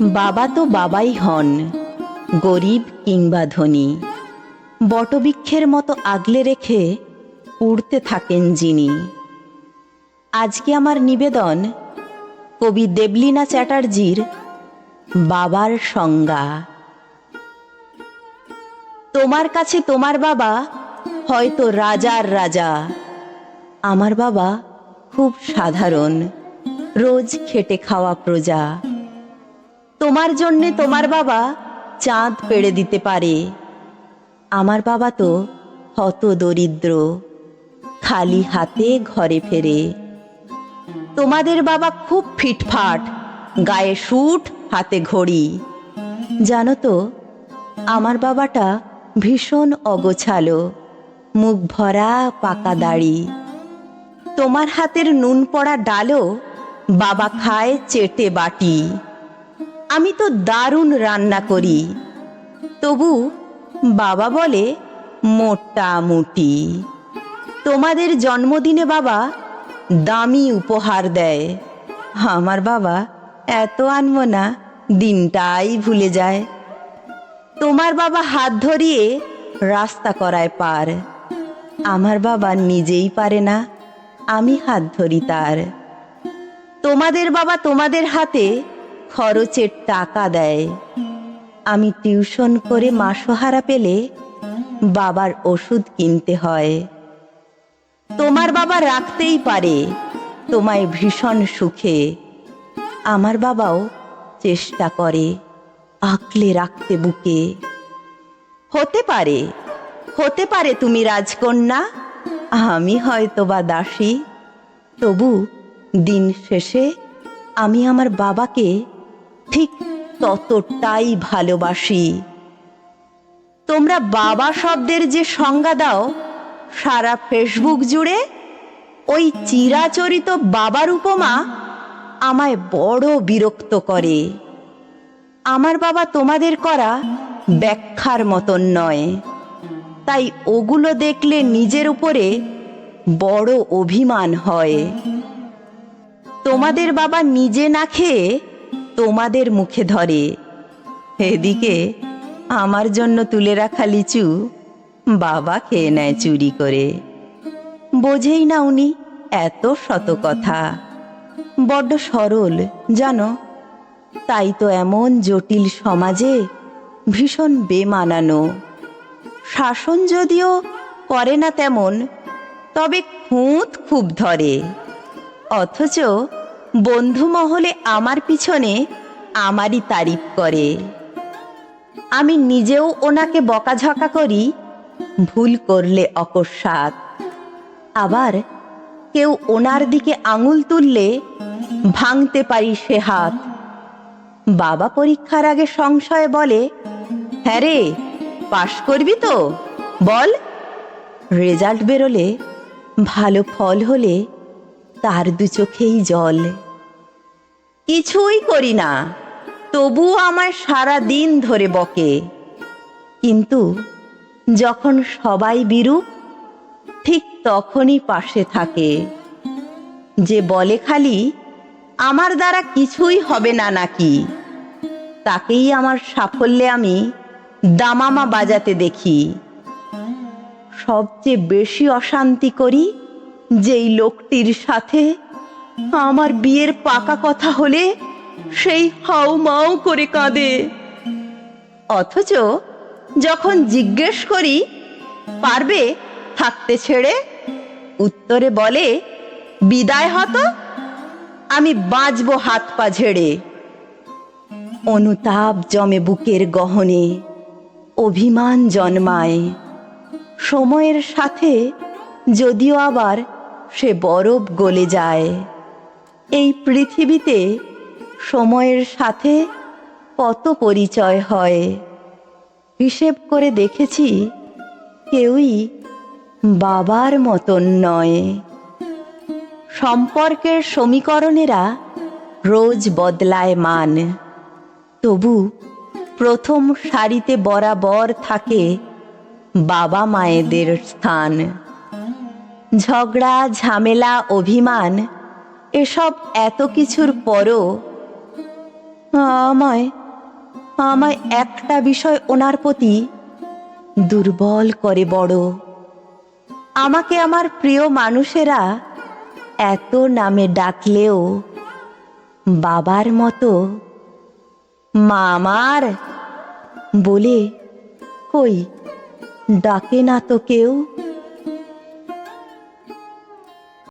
বাবা তো বাবাই হন, গরিব কিংবা ধনী। বটবৃক্ষের মতো আগলে রেখে উড়তে থাকেন যিনি। আজকে আমার নিবেদন কবি দেবলীনা চ্যাটার্জির বাবার সংজ্ঞা। তোমার কাছে তোমার বাবা হয়তো রাজার রাজা। আমার বাবা খুব সাধারণ, রোজ খেটে খাওয়া প্রজা। তোমার জন্যে তোমার বাবা চাঁদ পেড়ে দিতে পারে। আমার বাবা তো হত দরিদ্র, খালি হাতে ঘরে ফেরে। তোমাদের বাবা খুব ফিটফাট, গায়ে সুট, হাতে ঘড়ি। জানো তো, আমার বাবাটা ভীষণ অগোছালো, মুখ ভরা পাকা দাড়ি। তোমার হাতের নুন পড়া ডালও বাবা খায় চেটে বাটি। আমি তো দারুণ রান্না করি। তবু বাবা বলে মোটামুটি তোমাদের জন্মদিনে বাবা দামি উপহার দেয়। আমার বাবা এত আনব না দিনটাই ভুলে যায়। তোমার বাবা হাত ধরিয়ে রাস্তা করায় পার। আমার বাবা নিজেই পারে না, আমি হাত ধরি তার। তোমাদের বাবা তোমাদের হাতে খরচের টাকা দেয়। আমি টিউশন করে মাসোহারা পেলে বাবার ওষুধ কিনতে হয়। তোমার বাবা রাখতেই পারে, তোমায় ভীষণ সুখে। আমার বাবাও চেষ্টা করে, আঁকলে রাখতে বুকে। হতে পারে হতে পারে তুমি রাজকন্যা, আমি হয়তো বা দাসী। তবু দিন শেষে আমি আমার বাবাকে ঠিক ততটাই ভালোবাসি। তোমরা বাবা শব্দের যে সংজ্ঞা দাও, সারা ফেসবুক জুড়ে ওই চিরাচরিত বাবার উপমা আমায় বড় বিরক্ত করে। আমার বাবা তোমাদের করা ব্যাখ্যার মতন নয়। তাই ওগুলো দেখলে নিজের উপরে বড় অভিমান হয়। তোমাদের বাবা নিজে না খেয়ে তোমাদের মুখে ধরে। এদিকে আমার জন্য তুলে রাখা লিচু বাবা খেয়ে নেয় চুরি করে। বোঝেই না উনি এত শত কথা বড্ড সরল, জানো? তাই তো এমন জটিল সমাজে ভীষণ বেমানানো। শাসন যদিও করে না তেমন, তবে খুঁত খুব ধরে। অথচ বন্ধু মহলে আমার পিছনে আমারই তারিফ করে। আমি নিজেও ওনাকে বকাঝকা করি, ভুল করলে অকস্মাৎ। আবার কেউ ওনার দিকে আঙুল তুললে ভাঙতে পারি সে হাত। বাবা পরীক্ষার আগে সংশয়ে বলে হ্যাঁ রে, পাশ করবি তো? বল। রেজাল্ট বেরোলে ভালো ফল হলে তার দু চোখেই জল। কিছুই করি না, তবুও আমায় সারা দিন ধরে বকে। কিন্তু যখন সবাই বিরূপ, ঠিক তখনই পাশে থাকে। যে বলে খালি, আমার দ্বারা কিছুই হবে না নাকি? তাকেই আমার সাফল্যে আমি দামামা বাজাতে দেখি। সবচেয়ে বেশি অশান্তি করি যেই লোকটির সাথে আমার বিয়ের পাকা কথা হলে সেই হাউ মাউ করে কাঁদে। অথচ যখন জিজ্ঞেস করি, পারবে থাকতে ছেড়ে? উত্তরে বলে, বিদায় হতো, আমি বাঁচবো হাত পা ঝেড়ে। অনুতাপ জমে বুকের গহনে, অভিমান জন্মায়। সময়ের সাথে যদিও আবার সে বরফ গলে যায়। এই পৃথিবীতে সময়ের সাথে কত পরিচয় হয়? হিসেব করে দেখেছি কেউই বাবার মতন নয়। সম্পর্কের সমীকরণেরা রোজ বদলায় মান। তবু প্রথম সারিতে বরাবর থাকে বাবা মায়েদের স্থান। ঝগড়া, ঝামেলা, অভিমান, এসব এত কিছুর পরও আমায় আমায় একটা বিষয় ওনার প্রতি দুর্বল করে বড়। আমাকে আমার প্রিয় মানুষেরা এত নামে ডাকলেও বাবার মতো মামার বলে, কই, ডাকে না তো কেউ?